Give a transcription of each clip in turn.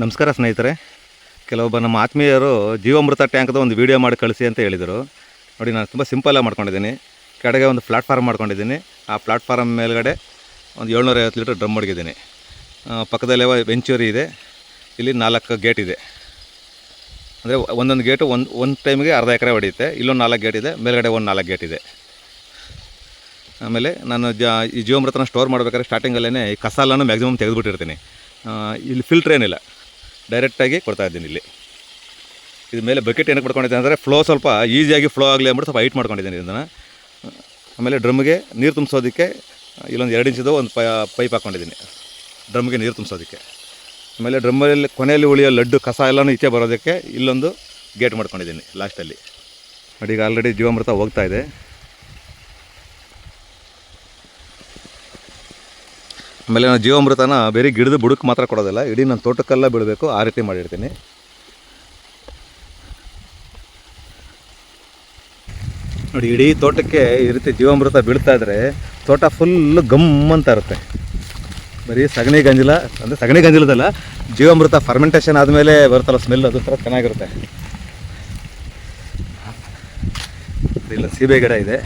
ನಮಸ್ಕಾರ ಸ್ನೇಹಿತರೆ. ಕೆಲವೊಬ್ಬ ನಮ್ಮ ಆತ್ಮೀಯರು ಜೀವಾಮೃತ ಟ್ಯಾಂಕ್ದು ಒಂದು ವೀಡಿಯೋ ಮಾಡಿ ಕಳಿಸಿ ಅಂತ ಹೇಳಿದರು. ನೋಡಿ, ನಾನು ತುಂಬ ಸಿಂಪಲ್ಲಾಗಿ ಮಾಡ್ಕೊಂಡಿದ್ದೀನಿ. ಕೆಳಗೆ ಒಂದು ಪ್ಲಾಟ್ಫಾರ್ಮ್ ಮಾಡ್ಕೊಂಡಿದ್ದೀನಿ. ಆ ಪ್ಲಾಟ್ಫಾರ್ಮ್ ಮೇಲ್ಗಡೆ ಒಂದು ಏಳ್ನೂರೈವತ್ತು ಲೀಟ್ರ್ ಡ್ರಮ್ ಮಡಗಿದ್ದೀನಿ. ಪಕ್ಕದಲ್ಲೇ ವೆಂಚೂರಿ ಇದೆ. ಇಲ್ಲಿ ನಾಲ್ಕು ಗೇಟ್ ಇದೆ. ಅಂದರೆ ಒಂದೊಂದು ಗೇಟು ಒಂದು ಒಂದು ಟೈಮಿಗೆ ಅರ್ಧ ಎಕರೆ ಹೊಡೆಯುತ್ತೆ ಇಲ್ಲೊಂದು ನಾಲ್ಕು ಗೇಟ್ ಇದೆ. ಮೇಲ್ಗಡೆ ಒಂದು ನಾಲ್ಕು ಗೇಟ್ ಇದೆ. ಆಮೇಲೆ ನಾನು ಜ ಈ ಜೀವಾಮೃತನ ಸ್ಟೋರ್ ಮಾಡಬೇಕಾದ್ರೆ ಸ್ಟಾರ್ಟಿಂಗಲ್ಲೇ ಈ ಕಸ ಎಲ್ಲನೂ ಮ್ಯಾಕ್ಸಿಮಮ್ ತೆಗೆದುಬಿಟ್ಟಿರ್ತೀನಿ. ಇಲ್ಲಿ ಫಿಲ್ಟ್ರ್ ಏನಿಲ್ಲ. ಡೈರೆಕ್ಟಾಗಿ ಕೊಡ್ತಾ ಇದ್ದೀನಿ ಇಲ್ಲಿ. ಇದು ಮೇಲೆ ಬಕೆಟ್ ಏನಕ್ಕೆ ಮಾಡ್ಕೊಂಡಿದ್ದೀನಿ ಅಂದರೆ ಫ್ಲೋ ಸ್ವಲ್ಪ ಈಸಿಯಾಗಿ ಫ್ಲೋ ಆಗಲಿ ಅಂದ್ಬಿಟ್ಟು ಸ್ವಲ್ಪ ಹೈಟ್ ಮಾಡ್ಕೊಂಡಿದ್ದೀನಿ ಇದನ್ನು ಆಮೇಲೆ ಡ್ರಮ್ಗೆ ನೀರು ತುಂಬಿಸೋದಕ್ಕೆ ಇಲ್ಲೊಂದು ಎರಡು ಇಂಚಿದು ಒಂದು ಪೈಪ್ ಹಾಕ್ಕೊಂಡಿದ್ದೀನಿ. ಡ್ರಮ್ಗೆ ನೀರು ತುಂಬಿಸೋದಕ್ಕೆ. ಆಮೇಲೆ ಡ್ರಮ್ಮಲ್ಲಿ ಕೊನೆಯಲ್ಲಿ ಉಳಿಯೋ ಲಡ್ಡು, ಕಸ ಎಲ್ಲನೂ ಈಚೆ ಬರೋದಕ್ಕೆ ಇಲ್ಲೊಂದು ಗೇಟ್ ಮಾಡ್ಕೊಂಡಿದ್ದೀನಿ ಲಾಸ್ಟಲ್ಲಿ. ನೋಡಿ ಈಗ ಆಲ್ರೆಡಿ ಜೀವಾಮೃತ ಹೋಗ್ತಾ ಇದೆ. ಆಮೇಲೆ ನಾನು ಜೀವಾಮೃತನ ಬೇರೆ ಗಿಡದ ಬುಡಕ್ಕೆ ಮಾತ್ರ ಕೊಡೋದಿಲ್ಲ, ಇಡೀ ನನ್ನ ತೋಟಕ್ಕೆಲ್ಲ ಬಿಡಬೇಕು, ಆ ರೀತಿ ಮಾಡಿರ್ತೀನಿ. ನೋಡಿ, ಇಡೀ ತೋಟಕ್ಕೆ ಈ ರೀತಿ ಜೀವಾಮೃತ ಬೀಳ್ತಾ ಇದ್ರೆ ತೋಟ ಫುಲ್ಲು ಗಮ್ ಅಂತ ಇರುತ್ತೆ. ಬರೀ ಸಗಣಿ ಗಂಜಲ, ಅಂದರೆ ಸಗಣಿ ಗಂಜಲದಲ್ಲ, ಜೀವಾಮೃತ ಫರ್ಮೆಂಟೇಷನ್ ಆದಮೇಲೆ ಬರುತ್ತಲ್ಲ ಸ್ಮೆಲ್ ಅದು ಥರ ಚೆನ್ನಾಗಿರುತ್ತೆ. ಇಲ್ಲ ಸೀಬೆ ಗಿಡ ಇದೆ.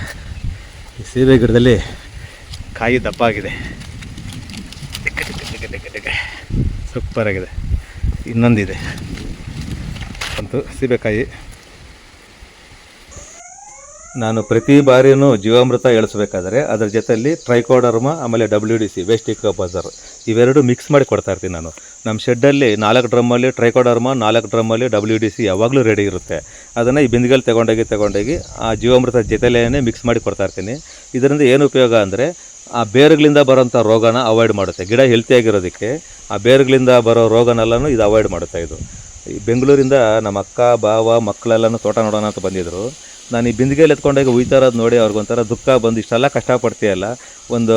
ಈ ಸೀಬೆ ಗಿಡದಲ್ಲಿ ಕಾಯಿ ದಪ್ಪ ಆಗಿದೆ. ಸೂಪರ್ ಆಗಿದೆ. ಇನ್ನೊಂದಿದೆ. ಅಂತೂ ಸೀಬೆಕಾಯಿ. ನಾನು ಪ್ರತಿ ಬಾರಿಯೂ ಜೀವಾಮೃತ ಎಳಿಸ್ಬೇಕಾದ್ರೆ ಅದ್ರ ಜೊತೆಯಲ್ಲಿ ಟ್ರೈಕೋಡರ್ಮ, ಆಮೇಲೆ ಡಬ್ಲ್ಯೂ ಡಿ ಸಿ ವೇಸ್ಟ್ ಇಕೋಬಜರ್ ಇವೆರಡು ಮಿಕ್ಸ್ ಮಾಡಿ ಕೊಡ್ತಾ ಇರ್ತೀನಿ ನಾನು. ನಮ್ಮ ಶೆಡ್ಡಲ್ಲಿ ನಾಲ್ಕು ಡ್ರಮ್ಮಲ್ಲಿ ಟ್ರೈಕೋಡರ್ಮ, ನಾಲ್ಕು ಡ್ರಮ್ಮಲ್ಲಿ ಡಬ್ಲ್ಯೂ ಡಿ ಸಿ ಯಾವಾಗಲೂ ರೆಡಿ ಇರುತ್ತೆ. ಅದನ್ನು ಈ ಬಿಂದಿಗೆಲ್ಲಿ ತೊಗೊಂಡೋಗಿ ತೊಗೊಂಡೋಗಿ ಆ ಜೀವಾಮೃತ ಜೊತೆಲೇ ಮಿಕ್ಸ್ ಮಾಡಿ ಕೊಡ್ತಾ ಇರ್ತೀನಿ. ಇದರಿಂದ ಏನು ಉಪಯೋಗ ಅಂದರೆ ಆ ಬೇರುಗಳಿಂದ ಬರೋಂಥ ರೋಗನ ಅವಾಯ್ಡ್ ಮಾಡುತ್ತೆ. ಗಿಡ ಹೆಲ್ತಿಯಾಗಿರೋದಕ್ಕೆ ಆ ಬೇರುಗಳಿಂದ ಬರೋ ರೋಗನೆಲ್ಲನೂ ಇದು ಅವಾಯ್ಡ್ ಮಾಡುತ್ತೆ ಇದು. ಈ ಬೆಂಗಳೂರಿಂದ ನಮ್ಮ ಅಕ್ಕ ಬಾವ ಮಕ್ಕಳೆಲ್ಲನೂ ತೋಟ ನೋಡೋಣ ಅಂತ ಬಂದಿದ್ದರು ನಾನು ಈ ಬಿಂದಿಗೆಯಲ್ಲಿ ಎತ್ಕೊಂಡಾಗ ಉಯ್ತಾ ನೋಡಿ ಅವ್ರಿಗೊಂಥರ ದುಃಖ ಬಂದು ಇಷ್ಟೆಲ್ಲ ಕಷ್ಟಪಡ್ತೀಯಲ್ಲ ಒಂದು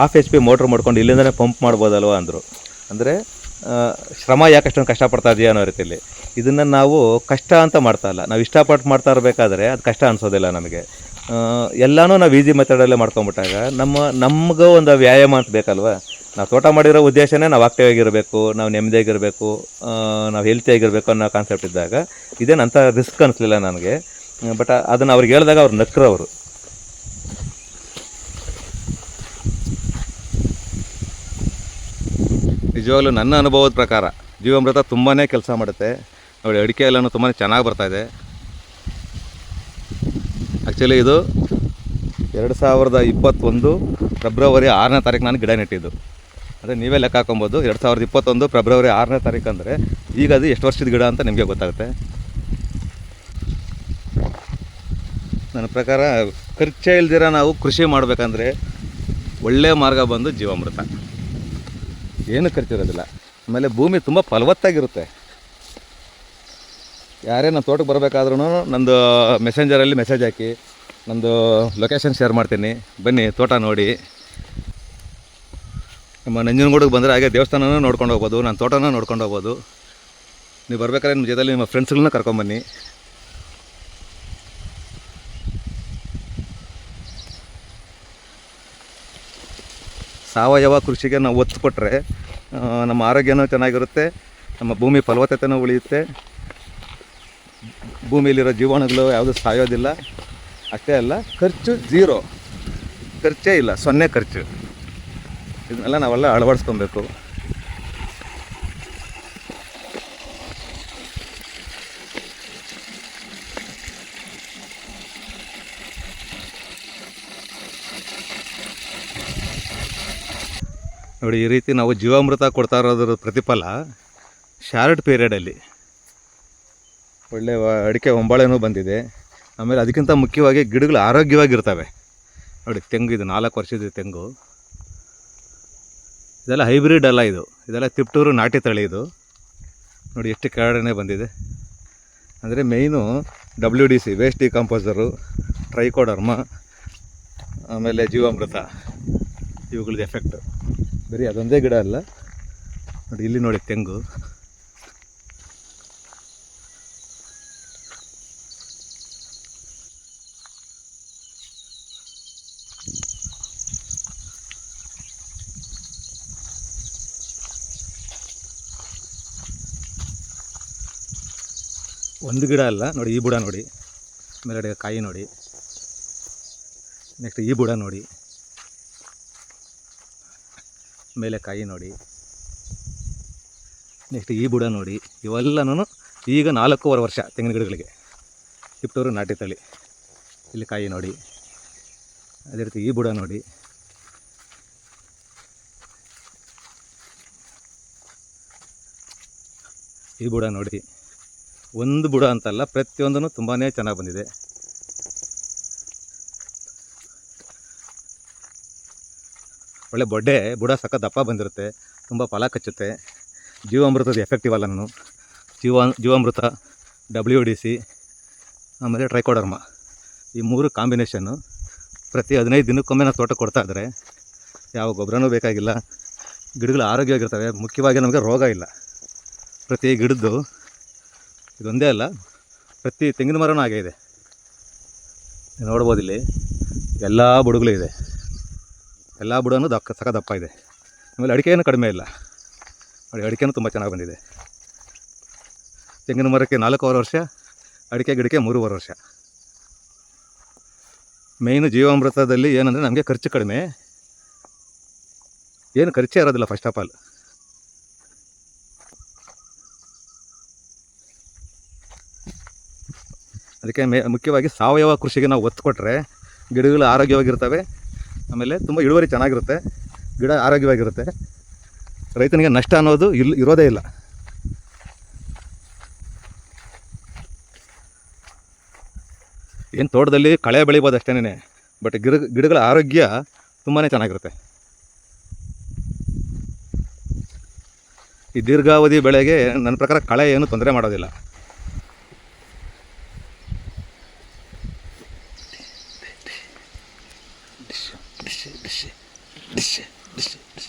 ಹಾಫ್ ಎಚ್ ಪಿ ಮೋಟ್ರ್ ಮಾಡ್ಕೊಂಡು ಇಲ್ಲಿಂದನೇ ಪಂಪ್ ಮಾಡ್ಬೋದಲ್ವ ಅಂದರು. ಅಂದರೆ ಶ್ರಮ ಯಾಕೆ ಅಷ್ಟೊಂದು ಕಷ್ಟಪಡ್ತಾ ಇದೆಯಾ ಅನ್ನೋ ರೀತಿಯಲ್ಲಿ ಇದನ್ನು ನಾವು ಕಷ್ಟ ಅಂತ ಮಾಡ್ತಾ ಇಲ್ಲ. ನಾವು ಇಷ್ಟಪಟ್ಟು ಮಾಡ್ತಾ ಇರಬೇಕಾದ್ರೆ ಅದು ಕಷ್ಟ ಅನಿಸೋದಿಲ್ಲ ನಮಗೆ. ಎಲ್ಲನೂ ನಾವು ಈಸಿ ಮೆಥಡಲ್ಲೇ ಮಾಡ್ಕೊಂಬಿಟ್ಟಾಗ ನಮ್ಮ, ನಮಗೂ ಒಂದು ವ್ಯಾಯಾಮ ಅಂತ ಬೇಕಲ್ವ? ನಾವು ತೋಟ ಮಾಡಿರೋ ಉದ್ದೇಶನೇ ನಾವು ಆಕ್ಟಿವ್ ಆಗಿರಬೇಕು, ನಾವು ನೆಮ್ಮದಿಯಾಗಿರಬೇಕು ನಾವು ಹೆಲ್ತಿಯಾಗಿರಬೇಕು ಅನ್ನೋ ಕಾನ್ಸೆಪ್ಟ್ ಇದ್ದಾಗ ಇದೇನು ಅಂಥ ರಿಸ್ಕ್ ಅನಿಸ್ಲಿಲ್ಲ ನನಗೆ. ಬಟ್ ಅದನ್ನು ಅವ್ರಿಗೆ ಹೇಳಿದಾಗ ಅವ್ರು ನಕ್ರವರು. ನಿಜವಾಗ್ಲೂ ನನ್ನ ಅನುಭವದ ಪ್ರಕಾರ ಜೀವಾಮೃತ ತುಂಬಾ ಕೆಲಸ ಮಾಡುತ್ತೆ. ನೋಡಿ, ಅಡಿಕೆ ಎಲ್ಲನೂ ತುಂಬಾ ಚೆನ್ನಾಗಿ ಬರ್ತಾಯಿದೆ ಆ್ಯಕ್ಚುಲಿ ಇದು ಎರಡು ಸಾವಿರದ ಇಪ್ಪತ್ತೊಂದು ಫೆಬ್ರವರಿ ಆರನೇ ತಾರೀಕು ನಾನು ಗಿಡ ನೆಟ್ಟಿದ್ದು. ಅದೇ ನೀವೇ ಲೆಕ್ಕ ಹಾಕೊಬೋದು. ಎರಡು ಸಾವಿರದ ಇಪ್ಪತ್ತೊಂದು ಫೆಬ್ರವರಿ ಆರನೇ ತಾರೀಕು ಅಂದರೆ ಈಗ ಅದು ಎಷ್ಟು ವರ್ಷದ ಗಿಡ ಅಂತ ನಿಮಗೆ ಗೊತ್ತಾಗುತ್ತೆ. ನನ್ನ ಪ್ರಕಾರ ಖರ್ಚೇ ಇಲ್ದಿರ ನಾವು ಕೃಷಿ ಮಾಡಬೇಕಂದ್ರೆ ಒಳ್ಳೆಯ ಮಾರ್ಗ ಬಂದು ಜೀವಾಮೃತ. ಏನು ಖರ್ಚಿರೋದಿಲ್ಲ ಆಮೇಲೆ ಭೂಮಿ ತುಂಬ ಫಲವತ್ತಾಗಿರುತ್ತೆ. ಯಾರೇ ನನ್ನ ತೋಟಕ್ಕೆ ಬರಬೇಕಾದ್ರೂ ನಂದು ಮೆಸೆಂಜರಲ್ಲಿ ಮೆಸೇಜ್ ಹಾಕಿ, ನಂದು ಲೊಕೇಶನ್ ಶೇರ್ ಮಾಡ್ತೀನಿ. ಬನ್ನಿ, ತೋಟ ನೋಡಿ. ನಮ್ಮ ನಂಜನಗೂಡಿಗೆ ಬಂದರೆ ಹಾಗೆ ದೇವಸ್ಥಾನನೂ ನೋಡ್ಕೊಂಡು ಹೋಗ್ಬೋದು, ನನ್ನ ತೋಟನೂ ನೋಡ್ಕೊಂಡು ಹೋಗ್ಬೋದು. ನೀವು ಬರಬೇಕಾದ್ರೆ ನಿಮ್ಮ ಜೊತೆಲಿ ನಿಮ್ಮ ಫ್ರೆಂಡ್ಸ್ಗಳನ್ನ ಕರ್ಕೊಂಬನ್ನಿ. ಸಾವಯವ ಕೃಷಿಗೆ ನಾವು ಒತ್ತು ಕೊಟ್ಟರೆ ನಮ್ಮ ಆರೋಗ್ಯನೂ ಚೆನ್ನಾಗಿರುತ್ತೆ, ನಮ್ಮ ಭೂಮಿ ಫಲವತ್ತತೆನೂ ಉಳಿಯುತ್ತೆ. ಭೂಮಿಯಲ್ಲಿರೋ ಜೀವಾಣುಗಳು ಯಾವುದು ಸಾಯೋದಿಲ್ಲ. ಅಷ್ಟೇ ಅಲ್ಲ, ಖರ್ಚು ಜೀರೋ ಖರ್ಚೇ ಇಲ್ಲ, ಸೊನ್ನೆ ಖರ್ಚು. ಇದನ್ನೆಲ್ಲ ನಾವೆಲ್ಲ ಅಳವಡಿಸ್ಕೊಬೇಕು. ನೋಡಿ, ಈ ರೀತಿ ನಾವು ಜೀವಾಮೃತ ಕೊಡ್ತಾ ಇರೋದ್ರ ಪ್ರತಿಫಲ ಶಾರ್ಟ್ ಪೀರಿಯಡಲ್ಲಿ ಒಳ್ಳೆ ಅಡಿಕೆ ಒಂಬಾಳೆನೂ ಬಂದಿದೆ. ಆಮೇಲೆ ಅದಕ್ಕಿಂತ ಮುಖ್ಯವಾಗಿ ಗಿಡಗಳು ಆರೋಗ್ಯವಾಗಿರ್ತವೆ. ನೋಡಿ, ತೆಂಗು ಇದು ನಾಲ್ಕು ವರ್ಷದ ತೆಂಗು. ಇದೆಲ್ಲ ಹೈಬ್ರಿಡ್ ಅಲ್ಲ ಇದು. ಇದೆಲ್ಲ ತಿಪ್ಟೂರು ನಾಟಿ ತಳಿ ಇದು. ನೋಡಿ, ಎಷ್ಟು ಕೆಳಗಡೆ ಬಂದಿದೆ. ಅಂದರೆ main W D C waste decomposer trichoderma ಆಮೇಲೆ ಜೀವಾಮೃತ. ಇವುಗಳದ್ದು ಎಫೆಕ್ಟು ಬರೀ ಅದೊಂದೇ ಗಿಡ ಅಲ್ಲ. ನೋಡಿ, ಇಲ್ಲಿ ನೋಡಿ ತೆಂಗು. ಒಂದು ಗಿಡ ಅಲ್ಲ, ನೋಡಿ ಈ ಬುಡ ನೋಡಿ. ಮೇಲ್ಗಡೆ ಕಾಯಿ ನೋಡಿ. ನೆಕ್ಸ್ಟ್ ಈ ಬುಡ ನೋಡಿ. ಮೇಲೆ ಕಾಯಿ ನೋಡಿ. ನೆಕ್ಸ್ಟ್ ಈ ಬುಡ ನೋಡಿ. ಇವೆಲ್ಲನೂ ಈಗ ನಾಲ್ಕೂವರೆ ವರ್ಷ ತೆಂಗಿನ ಗಿಡಗಳಿಗೆ. ಕಿಪ್ಟೂರು ನಾಟಿ ತಳಿ. ಇಲ್ಲಿ ಕಾಯಿ ನೋಡಿ. ಅದೇ ರೀತಿ ಈ ಬುಡ ನೋಡಿ. ಈ ಬುಡ ನೋಡಿ. ಒಂದು ಬುಡ ಅಂತಲ್ಲ ಪ್ರತಿಯೊಂದೂ ತುಂಬಾ ಚೆನ್ನಾಗಿ ಬಂದಿದೆ. ಒಳ್ಳೆ ಬೊಡ್ಡೆ, ಬುಡ ಸಕ್ಕ ದಪ್ಪ ಬಂದಿರುತ್ತೆ, ತುಂಬ ಫಲ ಕಚ್ಚುತ್ತೆ. ಜೀವಾಮೃತದ ಎಫೆಕ್ಟಿವ್ ಅಲ್ಲ ನಾನು. ಜೀವ, ಜೀವಾಮೃತ ಡಬ್ಲ್ಯೂ ಡಿ ಸಿ ಆಮೇಲೆ ಟ್ರೈಕೋಡರ್ಮ ಈ ಮೂರು ಕಾಂಬಿನೇಷನ್ನು ಪ್ರತಿ ಹದಿನೈದು ದಿನಕ್ಕೊಮ್ಮೆ ನಾವು ತೋಟ ಕೊಡ್ತಾ ಇದ್ದಾರೆ ಯಾವ ಗೊಬ್ಬರನೂ ಬೇಕಾಗಿಲ್ಲ. ಗಿಡಗಳು ಆರೋಗ್ಯವಾಗಿರ್ತವೆ, ಮುಖ್ಯವಾಗಿ ನಮಗೆ ರೋಗ ಇಲ್ಲ. ಪ್ರತಿ ಗಿಡದ್ದು ಇದೊಂದೇ ಅಲ್ಲ, ಪ್ರತಿ ತೆಂಗಿನ ಮರನೂ ಹಾಗೆ ಇದೆ. ನೋಡ್ಬೋದು ಇಲ್ಲಿ ಎಲ್ಲ ಬುಡಗಳು ಇದೆ. ಎಲ್ಲ ಬುಡನೂ ದಕ್ಕ ಸಕ ದಪ್ಪ ಇದೆ. ಆಮೇಲೆ ಅಡಿಕೆಯೂ ಕಡಿಮೆ ಇಲ್ಲ. ನೋಡಿ, ಅಡಿಕೆನೂ ತುಂಬ ಚೆನ್ನಾಗಿ ಬಂದಿದೆ. ತೆಂಗಿನ ಮರಕ್ಕೆ ನಾಲ್ಕೂವರೆ ವರ್ಷ, ಅಡಿಕೆ ಗಿಡಕ್ಕೆ ಮೂರುವರೆ ವರ್ಷ. ಮೇಯ್ನ್ ಜೀವಾಮೃತದಲ್ಲಿ ಏನಂದರೆ ನಮಗೆ ಖರ್ಚು ಕಡಿಮೆ. ಏನು ಖರ್ಚೇ ಇರೋದಿಲ್ಲ ಫಸ್ಟ್ ಆಫ್ ಆಲ್ ಅದಕ್ಕೆ ಮೇ, ಮುಖ್ಯವಾಗಿ ಸಾವಯವ ಕೃಷಿಗೆ ನಾವು ಒತ್ತು ಕೊಟ್ಟರೆ ಗಿಡಗಳು ಆರೋಗ್ಯವಾಗಿರ್ತವೆ. ಆಮೇಲೆ ತುಂಬ ಇಳುವರಿ ಚೆನ್ನಾಗಿರುತ್ತೆ. ಗಿಡ ಆರೋಗ್ಯವಾಗಿರುತ್ತೆ. ರೈತನಿಗೆ ನಷ್ಟ ಅನ್ನೋದು ಇಲ್ಲಿ ಇರೋದೇ ಇಲ್ಲ. ಏನು ತೋಟದಲ್ಲಿ ಕಳೆ ಬೆಳಿಬೋದು ಅಷ್ಟೇನೆ ಬಟ್ ಗಿಡ, ಗಿಡಗಳ ಆರೋಗ್ಯ ತುಂಬಾ ಚೆನ್ನಾಗಿರುತ್ತೆ. ಈ ದೀರ್ಘಾವಧಿ ಬೆಳೆಗೆ ನನ್ನ ಪ್ರಕಾರ ಕಳೆ ಏನು ತೊಂದರೆ ಮಾಡೋದಿಲ್ಲ. Dışı, dışı, dışı, dışı, dışı, dışı.